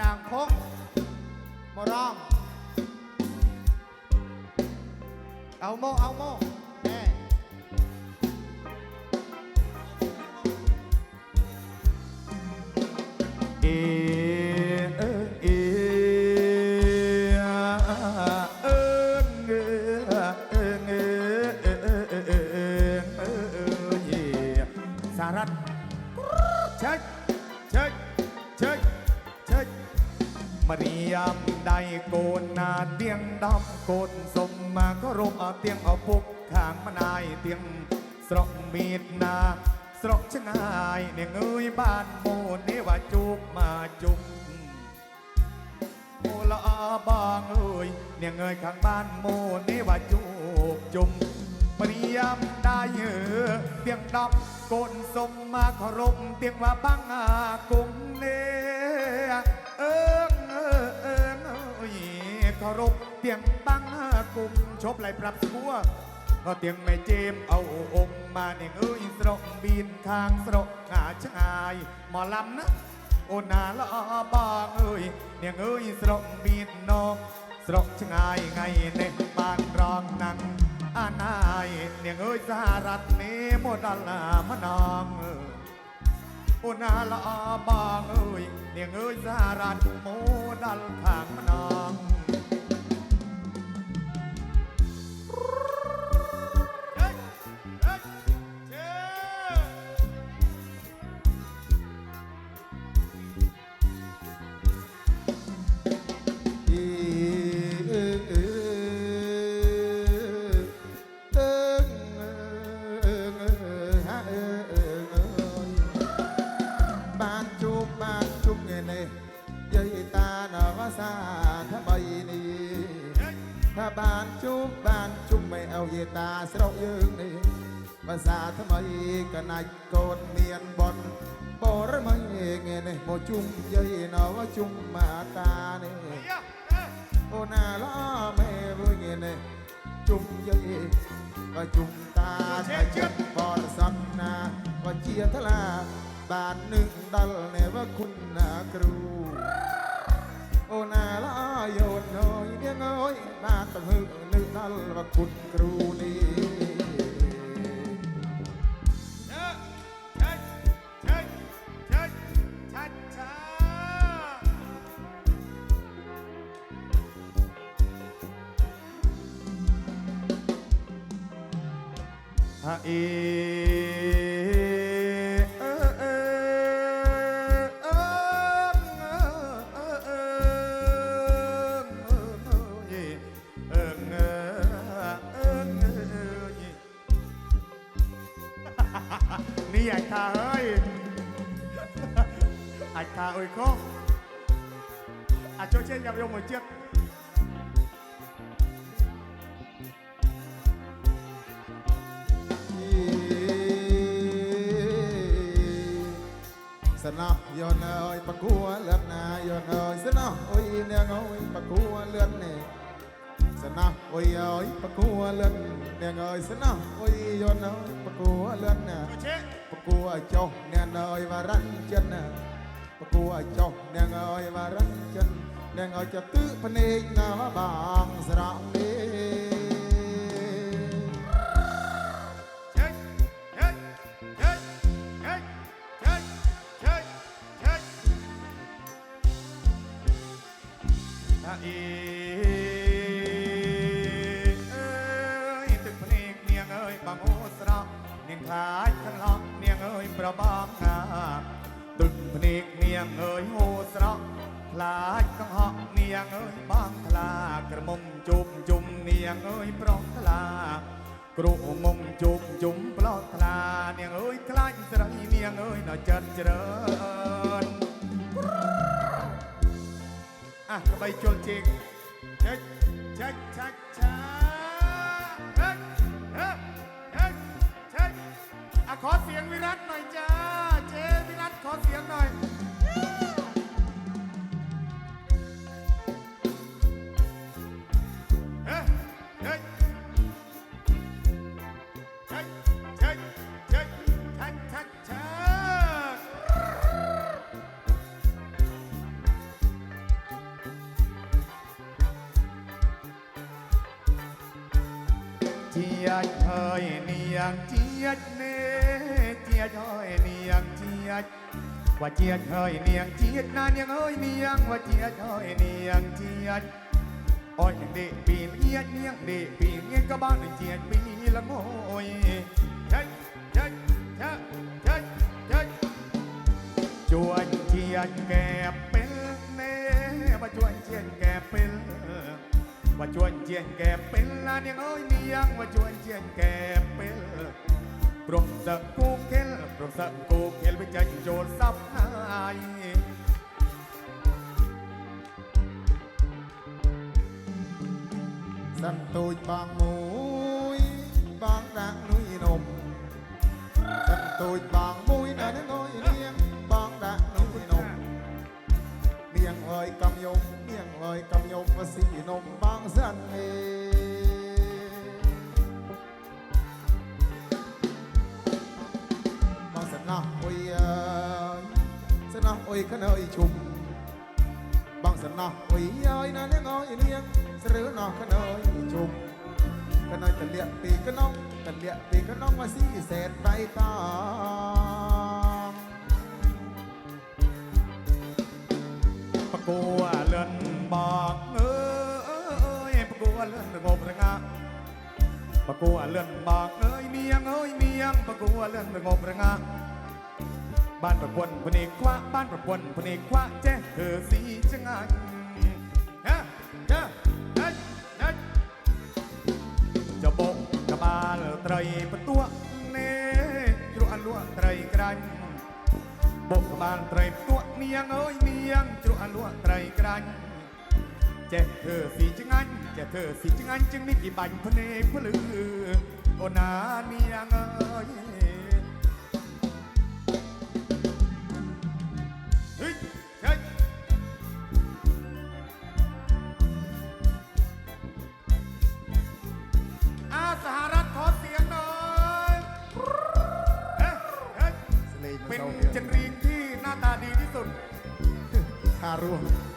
นางคกมารอง เอาโมเอาโม มริยมได้โกนนาเตียงดำโกนสมมาก็รมเอาเตียงเอาปุกข้างมานายเตียงสรกมีดนาสรกชนายเนี่ยเงยบ้านโมนี่ว่าจุกมาจุมโมละอาบางเอ้ยเนี่ยเงยข้างบ้านโมนี่ว่าจูบจุมปริยมได้เออเตียงดับโกนสมมาเคารพเตียงว่าบังอากุมเน เตียงบังอากุมชบไหลปรับสั่วก็เตียงไม่เจมเอาองมาเนี่ยเอ้ยสระบินข้างสระหาชายหมอลำนะโอนาละบางเอ้ยเนี่ยเอ้ยสระมีดนอกสระชงายไงในบ้านรองนังอานายเนี่ยเอ้ยสหรัฐเนโมดัลามานองออโอนาละบางเอ้ยเนี่ยเอ้ยสหรัฐโมดัลทางมานานจุกบ้านจุกเงยเนี่ยยัยตาหนาวาสาทำไมนี่ถ้าบ้านจุกบ้านจุกไม่เอาเยตาสระยืงนี่ภาษาทำไมก็นายโกนเมียนบอลบอระไม่เงยเนี่ยโมจุ่มยัยหนาวาจุ่มมาตาเนี่ยโอนาลาแม่บุญเนจุ่มยัยก็จุ่มตาไทยจัดปอดสันนาก็เจียทลา บานหนึ่งดัลเนว่าคุณนาครู โอนาลาโยนน้อยเดียงอ้ยบานตะหึงหนึ่งดัลว่าคุณครูนี่ฮะเอ 아까 à cho 저체 gặp ông một chiếc Sơn nó, yon ơi, bà cua lượt nè, yon ơi, sơn nó, ôi nè ngồi, bà cua lượt nè. Sơn nó, ôi ơi, bà cua lượt nè ngồi, sơn nó, ôi yon ơi, bà cua lượt nè. Bà cua châu nè ơi và rắn chân nè. បកួឲ្យចុះនាងឲ្យវរិនចិននាងឲ្យចាប់ទឺភ្នែកណាបងស្រងនេះអីអើយទឹកភ្នែកនាងអើយបងអូស្រស់នាងខ្លាចខ្លោះនាងអើយប្របងថាទឹកភ្នែក ងអើយហូរស្រក់ខ្លាចកង្ហកនាងអើយបងខ្លាក្រមុំជុំជុំនាងអើយប្រុសខ្លាគ្រូមុំជុំជុំប្លោះខ្លានាងអើយខ្លាចស្រីនាងអើយដល់ចិត្តជ្រើអះក្បីជុលជេកចេកចេកឆាច់ឆាហេហេហេឆេកអខอเสียงวิรัตหน่อยจ้า เจวิรัตขอเสียงหน่อย ดเฮ้ยเนียงเจียดเน่เจียดเฮยเนียงเจียดว่าเจียดเฮยเนียงเจียดนานยังเฮยเนียงว่าเจียดเฮยเนียงเจียดอ้อยเด็กปีเลียดเนียงเด็กปีเลียดก็บ้านเจียดปีละโงยเฮ้ยเฮ้ยเฮ้ยเฮ้ยเฮ้ยจวนเจียดเป็นเน่ว่าจวนเจียดแก่เป็นว่าชวนเจียนแก่เป็นลานยังเอ้ยมียังว่าชวนเจียนแก่ Wajuan jeng kepil lan yang oi niang wajuan jeng kepil ព្រមសឹកគូខិលព្រមសឹកគូខិលវាចាច់ចូលសັບហើយសន្ទូចបងមួយ អុយក្នើយឈុំបងសំណោះអុយអើយណានាងអើយនាងស្រឿណោះក្នើយឈុំក្នើយតលាក់ពីក្នងតលាក់ពីក្នងមកស៊ីពិសេសបៃតងបកួលិនបងអើយបកួលិនងប់រងាបកួលិនបងអើយនាងអើយនាងបកួលិនងប់រងា บอกเอ้ยปะกัวเลื่อนงบระงะปะกัวนพเนี้ยเมียงปะกัวะบ้านประกวนพนีกว่าบ้านประกวนพนีกว่าแจ้เธอสีจังงันฮะฮะเฮ้เฮ้จะบกกระบาลไตรประตัวเนจรุอันลัวไตรกรันบกกระบาลไตรประตัวเมียงเอ้ยเมียงจรุอันลัวไตรกรันแจ้เธอสีจังงันแจ้เธอสีจังงันจึงมีกี่บันพเนกพลือโอนาเมียง carro